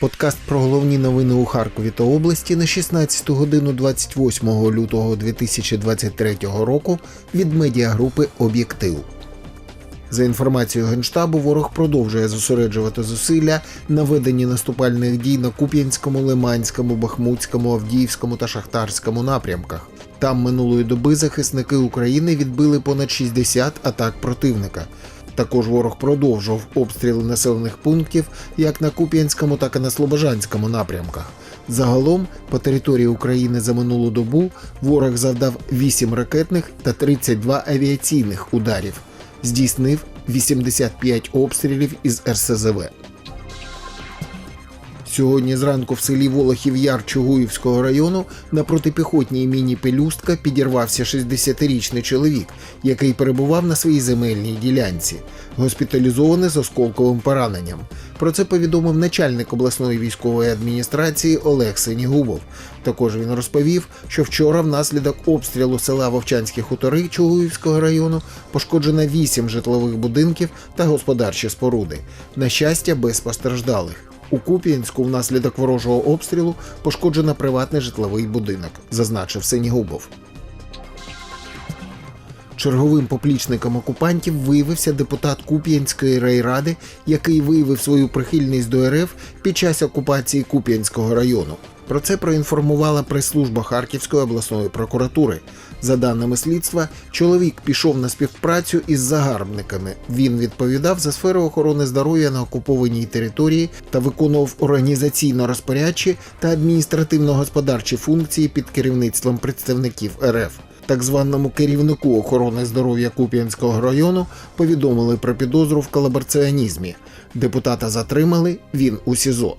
Подкаст про головні новини у Харкові та області на 16 годину 28 лютого 2023 року від медіагрупи Об'єктив. За інформацією Генштабу, ворог продовжує зосереджувати зусилля на веденні наступальних дій на Куп'янському, Лиманському, Бахмутському, Авдіївському та Шахтарському напрямках. Там минулої доби захисники України відбили понад 60 атак противника. Також ворог продовжував обстріли населених пунктів як на Куп'янському, так і на Слобожанському напрямках. Загалом по території України за минулу добу ворог завдав 8 ракетних та 32 авіаційних ударів, здійснив 85 обстрілів із РСЗВ. Сьогодні зранку в селі Волохів Яр Чугуївського району на протипіхотній міні Пелюстка підірвався 60-річний чоловік, який перебував на своїй земельній ділянці, госпіталізований з осколковим пораненням. Про це повідомив начальник обласної військової адміністрації Олег Сенігубов. Також він розповів, що вчора внаслідок обстрілу села Вовчанські хутори Чугуївського району пошкоджено 8 житлових будинків та господарчі споруди. На щастя, без постраждалих. У Куп'янську внаслідок ворожого обстрілу пошкоджено приватний житловий будинок, зазначив Сенігубов. Черговим поплічником окупантів виявився депутат Куп'янської райради, який виявив свою прихильність до РФ під час окупації Куп'янського району. Про це проінформувала прес-служба Харківської обласної прокуратури. За даними слідства, чоловік пішов на співпрацю із загарбниками. Він відповідав за сферу охорони здоров'я на окупованій території та виконував організаційно-розпорядчі та адміністративно-господарчі функції під керівництвом представників РФ. Так званому керівнику охорони здоров'я Куп'янського району повідомили про підозру в колабораціонізмі. Депутата затримали, він у СІЗО.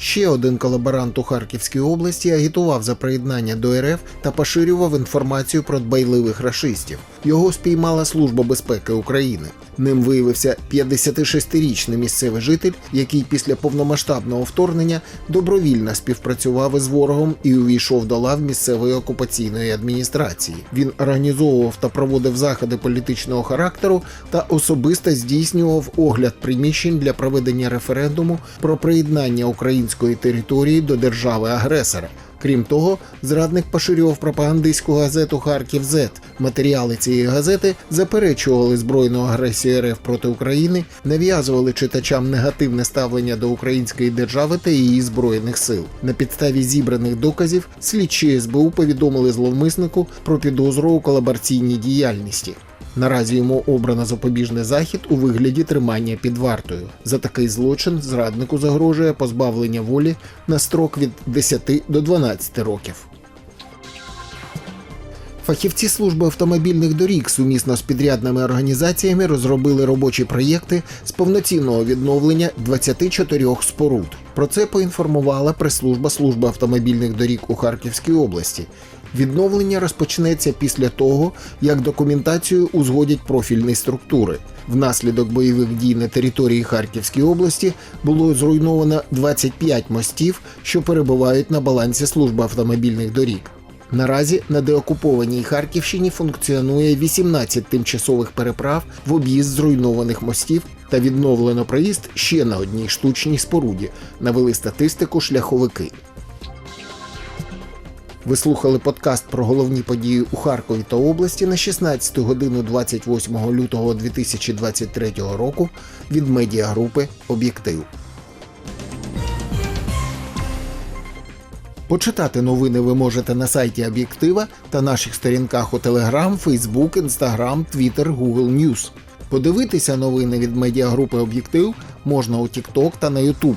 Ще один колаборант у Харківській області агітував за приєднання до РФ та поширював інформацію про дбайливих рашистів. Його спіймала Служба безпеки України. Ним виявився 56-річний місцевий житель, який після повномасштабного вторгнення добровільно співпрацював із ворогом і увійшов до лав місцевої окупаційної адміністрації. Він організовував та проводив заходи політичного характеру та особисто здійснював огляд приміщень для проведення референдуму про приєднання української території до держави-агресора. Крім того, зрадник поширював пропагандистську газету Харків Зет. Матеріали цієї газети заперечували збройну агресію РФ проти України, нав'язували читачам негативне ставлення до української держави та її збройних сил. На підставі зібраних доказів слідчі СБУ повідомили зловмиснику про підозру у колабораційній діяльності. Наразі йому обрано запобіжний захід у вигляді тримання під вартою. За такий злочин зраднику загрожує позбавлення волі на строк від 10 до 12 років. Фахівці служби автомобільних доріг сумісно з підрядними організаціями розробили робочі проєкти з повноцінного відновлення 24 споруд. Про це поінформувала прес-служба служби автомобільних доріг у Харківській області. Відновлення розпочнеться після того, як документацію узгодять профільні структури. Внаслідок бойових дій на території Харківської області було зруйновано 25 мостів, що перебувають на балансі служби автомобільних доріг. Наразі на деокупованій Харківщині функціонує 18 тимчасових переправ в об'їзд зруйнованих мостів та відновлено проїзд ще на одній штучній споруді. Навели статистику шляховики. Ви слухали подкаст про головні події у Харкові та області на 16 годину 28 лютого 2023 року від медіагрупи Об'єктив. Почитати новини ви можете на сайті Об'єктива та наших сторінках у Telegram, Facebook, Instagram, Twitter, Google News. Подивитися новини від медіагрупи Об'єктив можна у TikTok та на YouTube.